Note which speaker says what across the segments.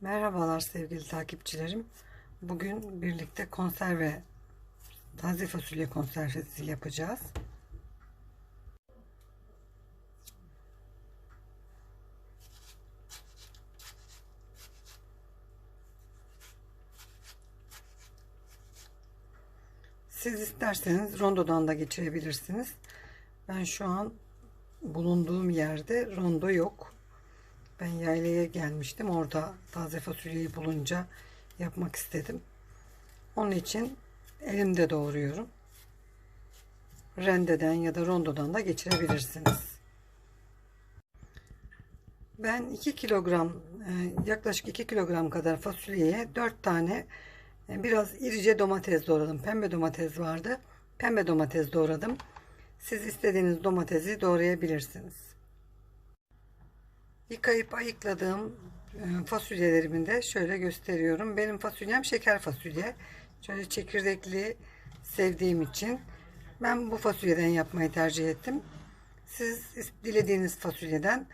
Speaker 1: Merhabalar sevgili takipçilerim. Bugün birlikte konserve, taze fasulye konservesi yapacağız. Siz isterseniz rondodan da geçirebilirsiniz. Ben şu an bulunduğum yerde rondo yok. Ben yaylaya gelmiştim. Orada taze fasulyeyi bulunca yapmak istedim. Onun için elimde doğruyorum. Rendeden ya da rondodan da geçirebilirsiniz. Ben 2 kilogram e, yaklaşık 2 kilogram kadar fasulyeye 4 tane e, biraz irice domates doğradım. Pembe domates vardı. Pembe domates doğradım. Siz istediğiniz domatesi doğrayabilirsiniz. Yıkayıp ayıkladığım e, fasulyelerimi de şöyle gösteriyorum. Benim fasulyem şeker fasulye. Şöyle çekirdekli sevdiğim için ben bu fasulyeden yapmayı tercih ettim. Siz dilediğiniz fasulyeden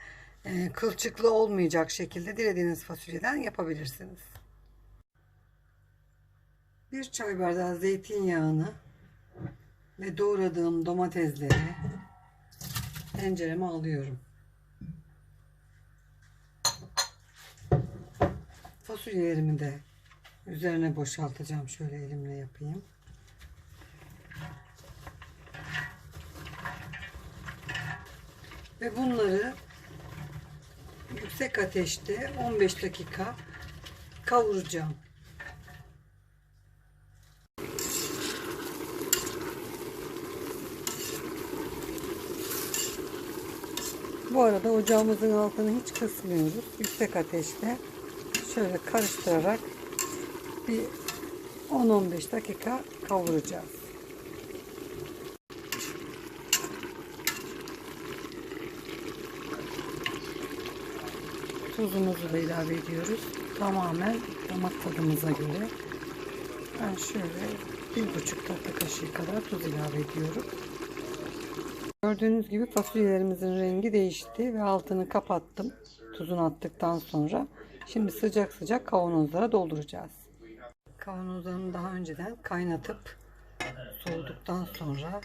Speaker 1: e, kılçıklı olmayacak şekilde dilediğiniz fasulyeden yapabilirsiniz. Bir çay bardağı zeytinyağını ve doğradığım domatesleri tencereme alıyorum. Fasulyelerimi de üzerine boşaltacağım. Şöyle elimle yapayım. Ve bunları yüksek ateşte 15 dakika kavuracağım. Bu arada ocağımızın altını hiç kısmıyoruz. Yüksek ateşte şöyle karıştırarak bir 10-15 dakika kavuracağız. Tuzumuzu da ilave ediyoruz. Tamamen damak tadımıza göre. Ben şöyle bir buçuk tatlı kaşığı kadar tuz ilave ediyorum. Gördüğünüz gibi fasulyelerimizin rengi değişti ve altını kapattım. Tuzunu attıktan sonra. Şimdi sıcak sıcak kavanozlara dolduracağız. Kavanozlarını daha önceden kaynatıp soğuduktan sonra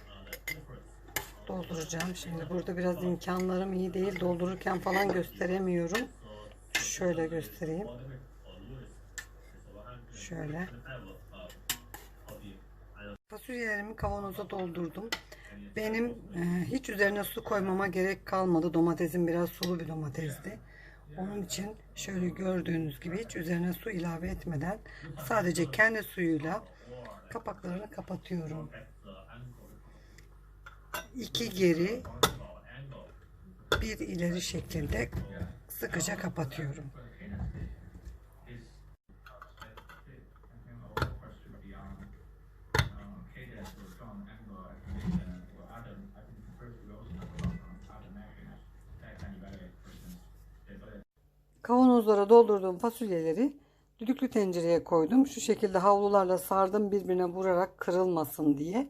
Speaker 1: dolduracağım. Şimdi burada biraz imkanlarım iyi değil. Doldururken falan gösteremiyorum. Şöyle göstereyim. Şöyle. Fasulyelerimi kavanoza doldurdum. Benim e, hiç üzerine su koymama gerek kalmadı. Domatesim biraz sulu bir domatesdi. Onun için şöyle gördüğünüz gibi hiç üzerine su ilave etmeden sadece kendi suyuyla kapaklarını kapatıyorum. İki geri bir ileri şeklinde sıkıca kapatıyorum. Kavanozlara doldurduğum fasulyeleri düdüklü tencereye koydum. Şu şekilde havlularla sardım birbirine vurarak kırılmasın diye.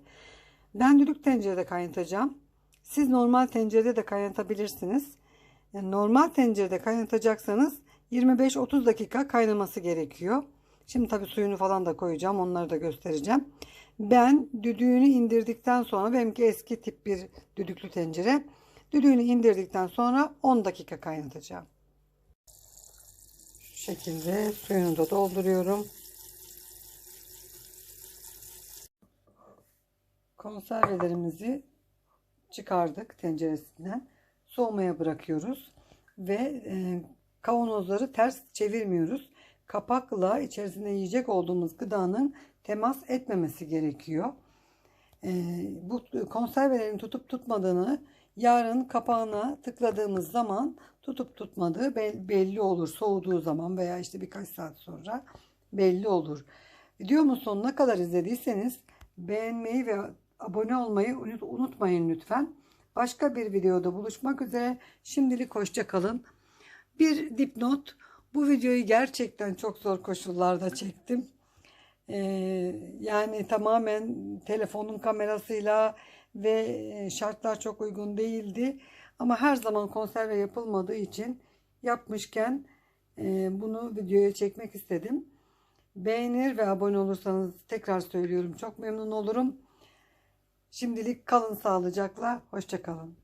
Speaker 1: Ben düdük tencerede kaynatacağım. Siz normal tencerede de kaynatabilirsiniz. Yani normal tencerede kaynatacaksanız 25-30 dakika kaynaması gerekiyor. Şimdi tabi suyunu falan da koyacağım. Onları da göstereceğim. Ben düdüğünü indirdikten sonra benimki eski tip bir düdüklü tencere. Düdüğünü indirdikten sonra 10 dakika kaynatacağım. Şekilde suyunu da dolduruyorum. Konservelerimizi çıkardık tenceresinden. Soğumaya bırakıyoruz. Ve e, kavanozları ters çevirmiyoruz. Kapakla içerisinde yiyecek olduğumuz gıdanın temas etmemesi gerekiyor. E, bu konservelerin tutup tutmadığını yarın kapağına tıkladığımız zaman tutup tutmadığı belli olur. Soğuduğu zaman veya işte birkaç saat sonra belli olur. Videomun sonuna kadar izlediyseniz beğenmeyi ve abone olmayı unutmayın lütfen. Başka bir videoda buluşmak üzere. Şimdilik hoşça kalın. Bir dipnot. Bu videoyu gerçekten çok zor koşullarda çektim. Ee, yani tamamen telefonun kamerasıyla ve şartlar çok uygun değildi. Ama her zaman konserve yapılmadığı için yapmışken e, bunu videoya çekmek istedim. Beğenir ve abone olursanız tekrar söylüyorum çok memnun olurum. Şimdilik kalın sağlıcakla. Hoşçakalın.